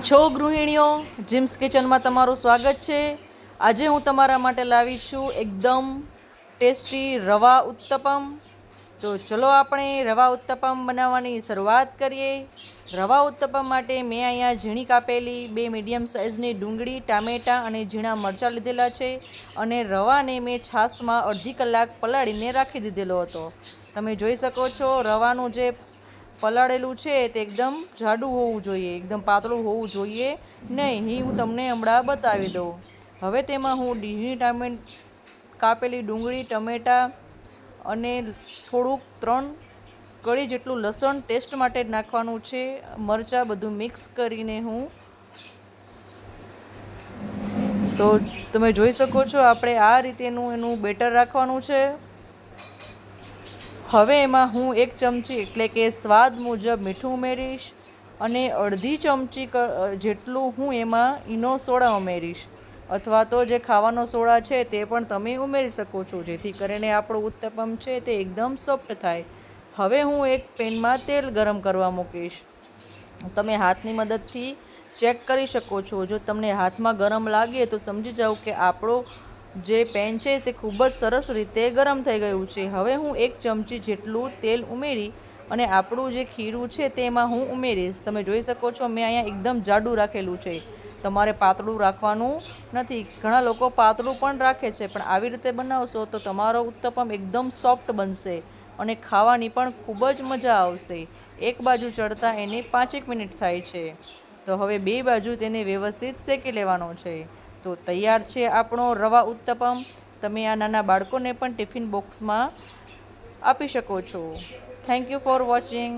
છો ગૃહિણીઓ જીમ્સ કિચનમાં તમારું સ્વાગત છે. આજે હું તમારા માટે લાવી છું એકદમ ટેસ્ટી રવા ઉત્તપમ. તો ચલો આપણે રવા ઉત્તપમ બનાવવાની શરૂઆત કરીએ. રવા ઉત્તપમ માટે મેં અહીંયા ઝીણી કાપેલી, બે મીડિયમ સાઇઝની ડુંગળી, ટામેટાં અને ઝીણા મરચાં લીધેલા છે અને રવાને મેં છાશમાં અડધી કલાક પલાળીને રાખી દીધેલો હતો. તમે જોઈ શકો છો રવાનું જે પલાળેલું છે તે એકદમ જાડું હોવું જોઈએ, એકદમ પાતળું હોવું જોઈએ નહીં. એ હું તમને હમણાં બતાવી દઉં. હવે તેમાં હું ડીઝની ટામેટ કાપેલી ડુંગળી, ટમેટાં અને થોડુંક ત્રણ કળી જેટલું લસણ ટેસ્ટ માટે નાખવાનું છે. મરચાં બધું મિક્સ કરીને હું તો તમે જોઈ શકો છો, આપણે આ રીતેનું એનું બેટર રાખવાનું છે. હવે એમાં હું એક ચમચી, એટલે કે સ્વાદ મુજબ મીઠું ઉમેરીશ અને અડધી ચમચી જેટલું હું એમાં ઈનો સોડા ઉમેરીશ. અથવા તો જે ખાવાનો સોડા છે તે પણ તમે ઉમેરી શકો છો, જેથી કરીને આપણું ઉત્તપમ છે તે એકદમ સોફ્ટ થાય. હવે હું એક પેનમાં તેલ ગરમ કરવા મૂકીશ. તમે હાથની મદદથી ચેક કરી શકો છો. જો તમને હાથમાં ગરમ લાગે તો સમજી જાઓ કે આપણો જે પેન છે તે ખૂબ જ સરસ રીતે ગરમ થઈ ગયું છે. હવે હું એક ચમચી જેટલું તેલ ઉમેરી અને આપણું જે ખીરું છે તેમાં હું ઉમેરીશ. તમે જોઈ શકો છો, મેં અહીંયા એકદમ જાડું રાખેલું છે. તમારે પાતળું રાખવાનું નથી. ઘણા લોકો પાતળું પણ રાખે છે, પણ આવી રીતે બનાવશો તો તમારો ઉત્તપમ એકદમ સોફ્ટ બનશે અને ખાવાની પણ ખૂબ જ મજા આવશે. એક બાજુ ચડતા એને પાંચેક મિનિટ થાય છે. તો હવે બે બાજુ તેને વ્યવસ્થિત શેકી લેવાનો છે. તો તૈયાર છે આપણો રવા ઉત્તપમ. તમે આ નાના બાળકોને પણ ટિફિન બોક્સમાં આપી શકો છો. Thank you for watching